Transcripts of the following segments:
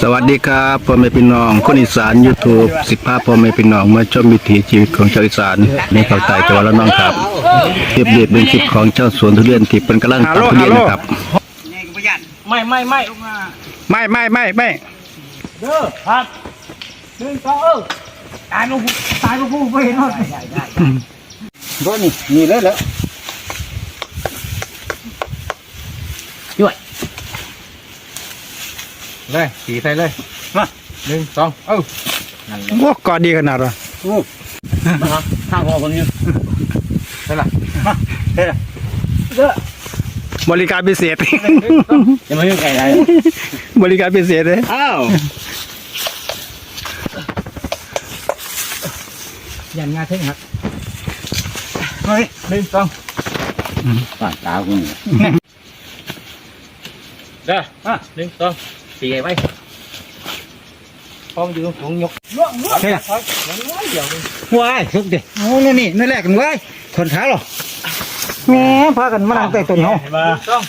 สวัสดีครับพ่อแม่พี่น้องคนอีสานยูทูบสิบภาพพ่อแม่พี่น้องมาชมวิถีชีวิตของชาวอีสานในภาคใต้จังหวัดระนองครับเทียบเรียบเป็นคลิปของเจ้าสวนทุเรียนที่เป็นกำลังตัดทุเรียนนะครับไม่ไม่ไม่ไม่ไม่ไม่ไม่เด้อครับหนึ่งสองเออตายมาผู้ตายมาผู้ไม่เห็นหรอกได้ได้ได้ก็นี่นี่เลยแล้ว เลยสีใส่เลยมาหนึ่งสองเออโอ้กอดดีขนาดวะข้างคอคนนี้ใช่ละมาใช่ละบริการพิเศษยังไม่มีใครไรบริการพิเศษเลยอ้าวยันงาเท่งครับเฮ้ยหนึ่งสองปากตาคุณเด้อมาหนึ่งสอง สี่ไว้พร้อมอยู่ของยกล่วงล่วงใช่ละเดี๋ยวว้ายสุกดิโอ้นี่นี่นั่นแหละกันว้ายทนขาหรอแหมพากันมานั่งใต้ต้นเฮามาต้อง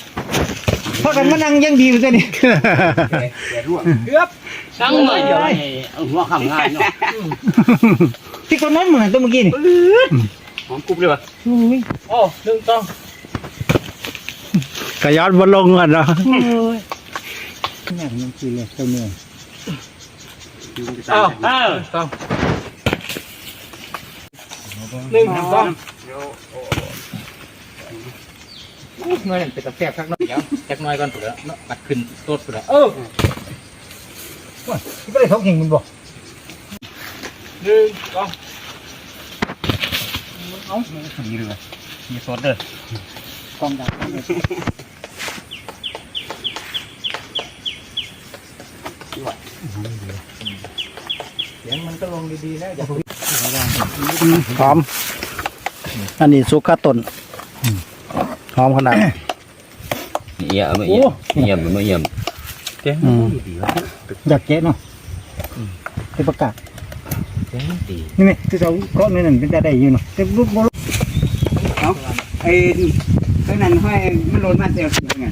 พากันมานั่งยังดีอยู่ตัวนี้เกือบตั้งเลยเดี๋ยวให้เอาหัวข้างง่ายเนาะที่ต้นนั้นเหมือนตัวเมื่อกี้นี่หอมกรุบเลยวะโอ้หนึ่งสองกระยอดบนลงกันเนาะ อ้าวอ้าวสองหนึ่งสองเงินเป็นตะแคบข้างนอกเดี๋ยวแคบน้อยก่อนถูกแล้วเนาะปัดขึ้นโต๊ดถูกแล้วเออไม่ได้ทกเห็นมันบอกหนึ่งสองดีเลยมีโซดเด้อกองดาว เสียงมันก็ลงดีๆนะอย่าหอม อันนี้สุกาต้นหอมขนาดเยี่ยมไม่เยี่ยมเยี่ยมไม่เยี่ยมอืมอยากเจ๊เนาะเป็นประกาศนี่ไหมที่เราเกาะนี่นั่นเป็นจะได้อยู่เนาะแต่รูปบ่รู้ไอ้ข้างนั้นห้อยมันโดนมาเซลล์ไง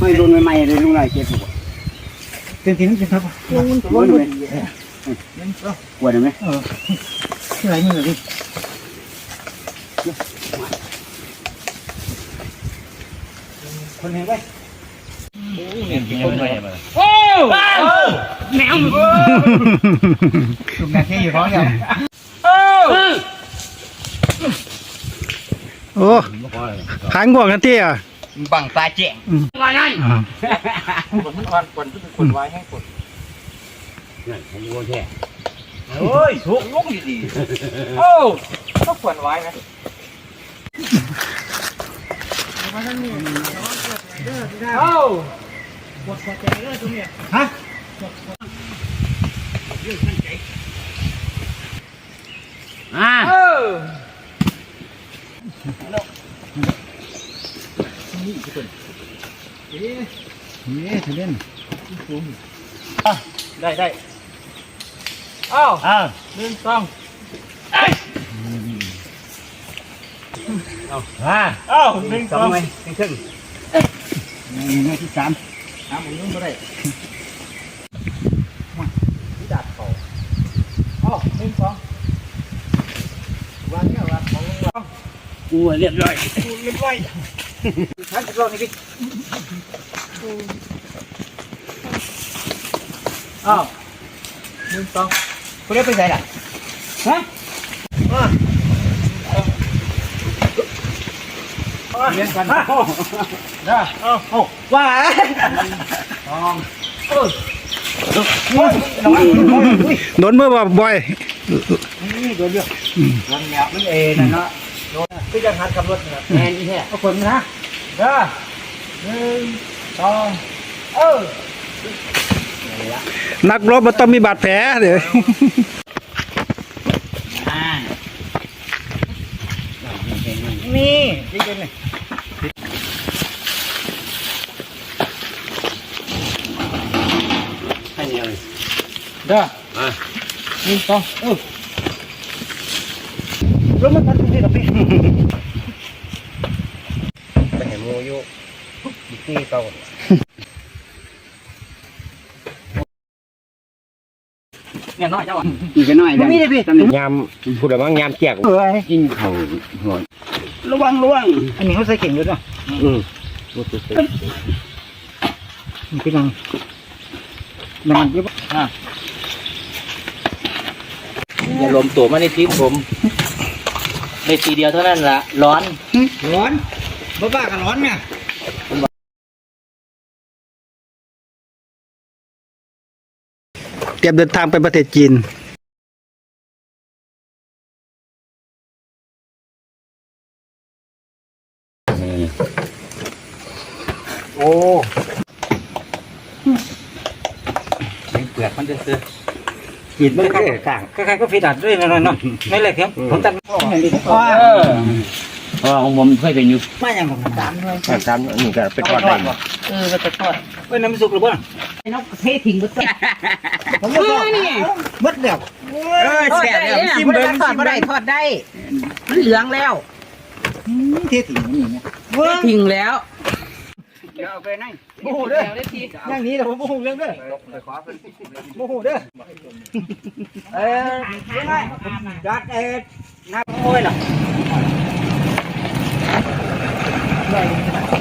ห้อยโดนใหม่ๆเลยลุงไรเจ็บปวด เป็นที่นั่นเป็นครับปวดไหมปวดไหมที่ไหนนี่เลยดิคนเห็นไหมคนใหม่มาลุงนาทีอยู่ท้องยังโอ้หางห่วงกันที่อะ บังตาแจ้งอ่าผมมันอ่อนกวนที่เป็นคนไว้ให้กดนั่นให้วัวแท้เฮ้ยทุกลุกดีๆโอ้ต้องกวนไว้นะเอ้าอ่าเออนี่ทุเรียนได้ได้เอ้าอ้าวหนึ่งสองอ่าเอ้าหนึ่งสสอองงไหมครึ่งนี่ที่สามน้ำผมยุ่งก็ได้ดัดเขาเอ้าหนึ่งสองวางเนี่ยวางของวางกูเรียบร้อยเรียบร้อ ยท่านจะลองนี่ดิเอ้าหนึ่งสองคุณได้ไปไหนล่ะฮะเรียนกันได้เอ้าเอ้า ว่าโดนเมื่อบ่บ่อยนี่โดนเยอะมันเนี่ยมันเอ็นนะเนาะ คือยังหัดขับรถนะแอนนี่แท้เอาคนนะเด้อหนึ่งสองเออนักรบมันต้องมีบาดแผลเดี๋ยวอ่านี่จริงๆเลยให้เนี่ยเลยเด้ออะหนึ่งสองเออ รถมันทันทีกับพี่แต่เห็นงูอยู่ที่เก่าเนี่ยน้อยเจ้าอีกก็น้อยมีได้พี่ยามพูดว่าว่ายามแจกเอ้ยกินข้าวหอนระวังระวังอันนี้เขาใส่เข่งอยู่ด้วยอืมนี่พี่น้องน้ำมันเยอะอะอย่าลมตัวมาในทีมผม ในทีเดียวเท่านั้นละร้อนร้อนบ้าบ้ากันร้อนเนี่ยเตรียมเดินทางไปประเทศจีนโอ้เปลือกมันจะซื้อ กินไม่ได้ต่างคล้ายๆก็ฟีดัดด้วยนะเนาะไม่เลยครับผมตัดไม่ดีเออเพราะว่าของผมเคยเป็นอยู่ไม่ยังผมตามด้วยตามนี่ก็เป็นทอดได้เออมันจะทอดเว้ยน้ำสุกหรือเปล่าน้องเททิ้งก็ต้องผมก็นี่มดเดียวเอ้ยแซ่บแล้วชิมเบิ่งทอดชิมบ่เบิ่ได้งทอดได้มันเหลืองแล้วเทถิ่นนี่เนี่ยได้ทิ้งแล้วเดี๋ยวเอาไปไหนโอ้โหเด้ออย่างนี้เดี๋ยวผมโมโหเรื่องเด้อโมโหเด้อเอ้ยยังไงจัดเอ็ดน้ำโอ้ยล่ะใหญ่